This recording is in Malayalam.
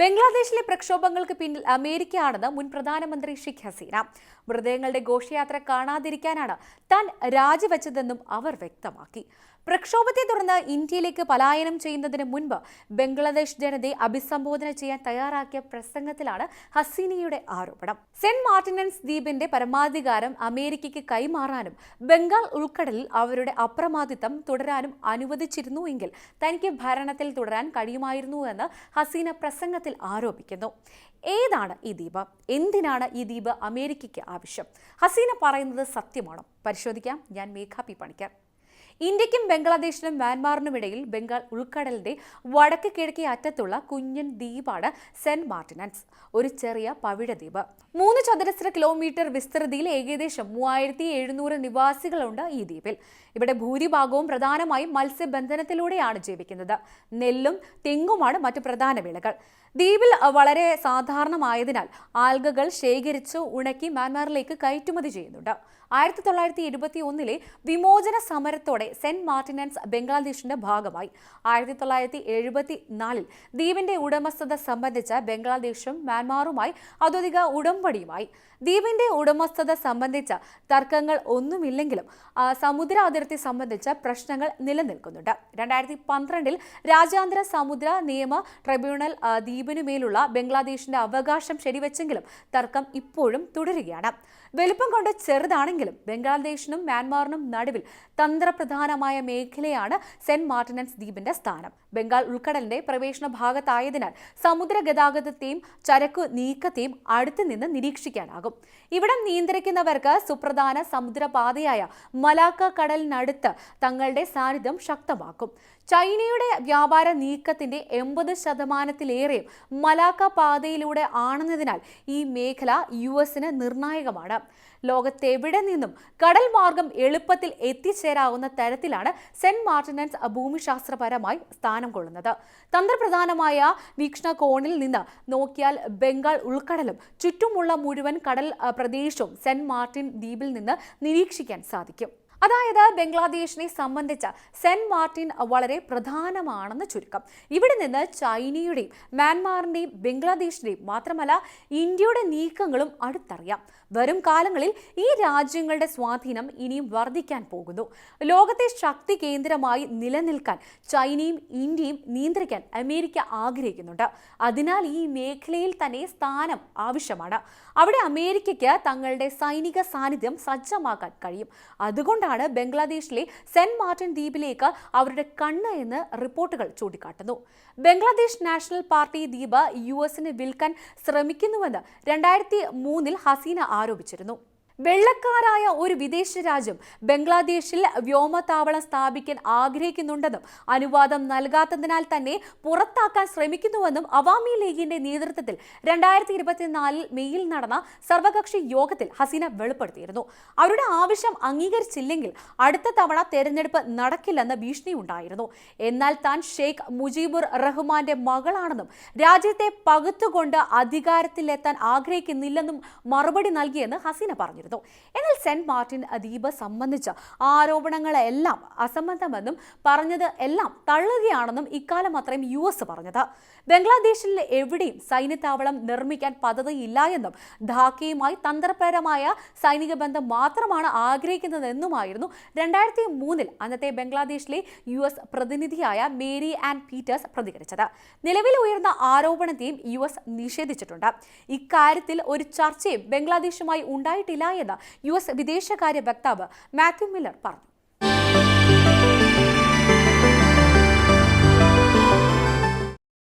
ബംഗ്ലാദേശിലെ പ്രക്ഷോഭങ്ങൾക്ക് പിന്നിൽ അമേരിക്കയാണെന്ന് മുൻ പ്രധാനമന്ത്രി ഷെയ്ഖ് ഹസീന. മൃതദേഹങ്ങളുടെ ഘോഷയാത്ര കാണാതിരിക്കാനാണ് താൻ രാജിവെച്ചതെന്നും അവർ വ്യക്തമാക്കി. പ്രക്ഷോഭത്തെ തുടർന്ന് ഇന്ത്യയിലേക്ക് പലായനം ചെയ്യുന്നതിന് മുൻപ് ബംഗ്ലാദേശ് ജനതയെ അഭിസംബോധന ചെയ്യാൻ തയ്യാറാക്കിയ പ്രസംഗത്തിലാണ് ഹസീനയുടെ ആരോപണം. സെന്റ് മാർട്ടിനൻസ് ദ്വീപിന്റെ പരമാധികാരം അമേരിക്കയ്ക്ക് കൈമാറാനും ബംഗാൾ ഉൾക്കടലിൽ അവരുടെ അപ്രമാദിത്വം തുടരാനും അനുവദിച്ചിരുന്നുവെങ്കിൽ തനിക്ക് ഭരണത്തിൽ തുടരാൻ കഴിയുമായിരുന്നുവെന്ന് ഹസീന പ്രസംഗത്തിൽ ആരോപിക്കുന്നു. ഏതാണ് ഈ ദ്വീപ് എന്തിനാണ് ഈ ദ്വീപ് അമേരിക്കയ്ക്ക് ആവശ്യം? ഹസീന പറയുന്നത് സത്യമാണോ? പരിശോധിക്കാം. ഞാൻ മേഘാ പി പണിക്കർ. ഇന്ത്യക്കും ബംഗ്ലാദേശിനും മ്യാൻമാറിനും ഇടയിൽ ബംഗാൾ ഉൾക്കടലിന്റെ വടക്ക് കിഴക്കേ അറ്റത്തുള്ള കുഞ്ഞൻ ദ്വീപാണ് സെന്റ് മാർട്ടിനൻസ് ഒരു ചെറിയ പവിഴ ദ്വീപ്. മൂന്ന് ചതുരശ്ര കിലോമീറ്റർ വിസ്തൃതിയിൽ ഏകദേശം മൂവായിരത്തി എഴുന്നൂറ് നിവാസികളുണ്ട് ഈ ദ്വീപിൽ. ഇവിടെ ഭൂരിഭാഗവും പ്രധാനമായും മത്സ്യബന്ധനത്തിലൂടെയാണ് ജീവിക്കുന്നത്. നെല്ലും തെങ്ങുമാണ് മറ്റു പ്രധാന വിളകൾ ദ്വീപിൽ വളരെ സാധാരണമായതിനാൽ ആൽഗകൾ ശേഖരിച്ച് ഉണക്കി മ്യാൻമാറിലേക്ക് കയറ്റുമതി ചെയ്യുന്നുണ്ട്. ആയിരത്തി തൊള്ളായിരത്തി ഇരുപത്തി ഒന്നിലെ വിമോചന സമരത്തോടെ സെന്റ് മാർട്ടിനൻസ് ബംഗ്ലാദേശിന്റെ ഭാഗമായി. ആയിരത്തി തൊള്ളായിരത്തി എഴുപത്തി നാലിൽ ദ്വീപിന്റെ ഉടമസ്ഥത സംബന്ധിച്ച ബംഗ്ലാദേശും മ്യാൻമാറുമായി ഔദ്യോഗിക ഉടമ്പടിയുമായി. ദ്വീപിന്റെ ഉടമസ്ഥത സംബന്ധിച്ച തർക്കങ്ങൾ ഒന്നുമില്ലെങ്കിലും സമുദ്ര അതിർത്തി സംബന്ധിച്ച പ്രശ്നങ്ങൾ നിലനിൽക്കുന്നുണ്ട്. രണ്ടായിരത്തി പന്ത്രണ്ടിൽ രാജ്യാന്തര സമുദ്ര നിയമ ട്രൈബ്യൂണൽ ദ്വീപിനുമേലുള്ള ബംഗ്ലാദേശിന്റെ അവകാശം ശരിവെച്ചെങ്കിലും തർക്കം ഇപ്പോഴും തുടരുകയാണ്. വലുപ്പം കൊണ്ട് ചെറുതാണെങ്കിലും ബംഗ്ലാദേശിനും മ്യാൻമാറിനും നടുവിൽ തന്ത്രപ്രധാനമായ മേഖലയാണ് സെന്റ് മാർട്ടിനൻസ് ദ്വീപിന്റെ സ്ഥാനം. ബംഗാൾ ഉൾക്കടലിന്റെ പ്രവേശന ഭാഗത്തായതിനാൽ സമുദ്ര ഗതാഗതത്തെയും ചരക്കു നീക്കത്തെയും അടുത്തു നിന്ന് നിരീക്ഷിക്കാനാകും. ഇവിടം നിയന്ത്രിക്കുന്നവർക്ക് സുപ്രധാന സമുദ്രപാതയായ മലാക്ക കടലിനടുത്ത് തങ്ങളുടെ സാന്നിധ്യം ശക്തമാക്കും. ചൈനയുടെ വ്യാപാര നീക്കത്തിന്റെ എൺപത് ശതമാനത്തിലേറെയും മലാക്ക പാതയിലൂടെ ആണെന്നതിനാൽ ഈ മേഖല യു എസിന് നിർണായകമാണ്. ലോകത്തെവിടെ നിന്നും കടൽ മാർഗം എളുപ്പത്തിൽ എത്തിച്ചേരാവുന്ന തരത്തിലാണ് സെന്റ് മാർട്ടിനൻസ് ഭൂമിശാസ്ത്രപരമായി സ്ഥാനം കൊള്ളുന്നത്. തന്ത്രപ്രധാനമായ വീക്ഷണകോണിൽ നിന്ന് നോക്കിയാൽ ബംഗാൾ ഉൾക്കടലും ചുറ്റുമുള്ള മുഴുവൻ കടൽ പ്രദേശവും സെന്റ് മാർട്ടിൻ ദ്വീപിൽ നിന്ന് നിരീക്ഷിക്കാൻ സാധിക്കും. അതായത് ബംഗ്ലാദേശിനെ സംബന്ധിച്ച് സെന്റ് മാർട്ടിൻ വളരെ പ്രധാനമാണെന്ന് ചുരുക്കം. ഇവിടെ നിന്ന് ചൈനയുടെയും മ്യാൻമാറിന്റെയും ബംഗ്ലാദേശിന്റെയും മാത്രമല്ല ഇന്ത്യയുടെ നീക്കങ്ങളും അടുത്തറിയാം. വരും കാലങ്ങളിൽ ഈ രാജ്യങ്ങളുടെ സ്വാധീനം ഇനിയും വർദ്ധിക്കാൻ പോകുന്നു. ലോകത്തെ ശക്തി കേന്ദ്രമായി നിലനിൽക്കാൻ ചൈനയും ഇന്ത്യയും നിയന്ത്രിക്കാൻ അമേരിക്ക ആഗ്രഹിക്കുന്നുണ്ട്. അതിനാൽ ഈ മേഖലയിൽ തന്നെ സ്ഥാനം ആവശ്യമാണ്. അവിടെ അമേരിക്കയ്ക്ക് തങ്ങളുടെ സൈനിക സാന്നിധ്യം സജ്ജമാക്കാൻ കഴിയും. അതുകൊണ്ടാണ് ബംഗ്ലാദേശിലെ സെന്റ് മാർട്ടിൻ ദ്വീപിലേക്ക് അവരുടെ കണ്ണ് എന്ന് റിപ്പോർട്ടുകൾ ചൂണ്ടിക്കാട്ടുന്നു. ബംഗ്ലാദേശ് നാഷണൽ പാർട്ടി ദ്വീപ് യു എസിന് വിൽക്കാൻ ശ്രമിക്കുന്നുവെന്ന് രണ്ടായിരത്തി മൂന്നിൽ ഹസീന ആരോപിച്ചിരുന്നു. വെള്ളക്കാരായ ഒരു വിദേശ രാജ്യം ബംഗ്ലാദേശിൽ വ്യോമതാവളം സ്ഥാപിക്കാൻ ആഗ്രഹിക്കുന്നുണ്ടെന്നും അനുവാദം നൽകാത്തതിനാൽ തന്നെ പുറത്താക്കാൻ ശ്രമിക്കുന്നുവെന്നും അവാമി ലീഗിന്റെ നേതൃത്വത്തിൽ രണ്ടായിരത്തി ഇരുപത്തിനാലിൽ മെയ്യിൽ നടന്ന സർവകക്ഷി യോഗത്തിൽ ഹസീന വെളിപ്പെടുത്തിയിരുന്നു. അവരുടെ ആവശ്യം അംഗീകരിച്ചില്ലെങ്കിൽ അടുത്ത തവണ തെരഞ്ഞെടുപ്പ് ഭീഷണി ഉണ്ടായിരുന്നു. എന്നാൽ താൻ ഷെയ്ഖ് മുജീബുർ റഹ്മാന്റെ മകളാണെന്നും രാജ്യത്തെ പകുത്തുകൊണ്ട് അധികാരത്തിലെത്താൻ ആഗ്രഹിക്കുന്നില്ലെന്നും മറുപടി നൽകിയെന്ന് ഹസീന പറഞ്ഞിരുന്നു. എന്നാൽ സെന്റ് മാർട്ടിൻ ദ്വീപ് സംബന്ധിച്ച ആരോപണങ്ങളെല്ലാം അസംബന്ധമെന്നും പറഞ്ഞത് എല്ലാം തള്ളുകയാണെന്നും ഇക്കാലം അത്രയും യു എസ് പറഞ്ഞത്. ബംഗ്ലാദേശിൽ എവിടെയും സൈന്യത്താവളം നിർമ്മിക്കാൻ പദ്ധതിയില്ല എന്നും ധാക്കയുമായി തന്ത്രപരമായ സൈനിക ബന്ധം മാത്രമാണ് ആഗ്രഹിക്കുന്നതെന്നുമായിരുന്നു രണ്ടായിരത്തി മൂന്നിൽ അന്നത്തെ ബംഗ്ലാദേശിലെ യു എസ് പ്രതിനിധിയായ മേരി ആൻഡ് പീറ്റേഴ്സ് പ്രതികരിച്ചത്. നിലവിൽ ഉയർന്ന ആരോപണത്തെയും യു എസ് നിഷേധിച്ചിട്ടുണ്ട്. ഇക്കാര്യത്തിൽ ഒരു ചർച്ചയും ബംഗ്ലാദേശുമായി ഉണ്ടായിട്ടില്ല എന്ന് യു എസ് വിദേശകാര്യ വക്താവ് മാത്യു മില്ലർ പറഞ്ഞു.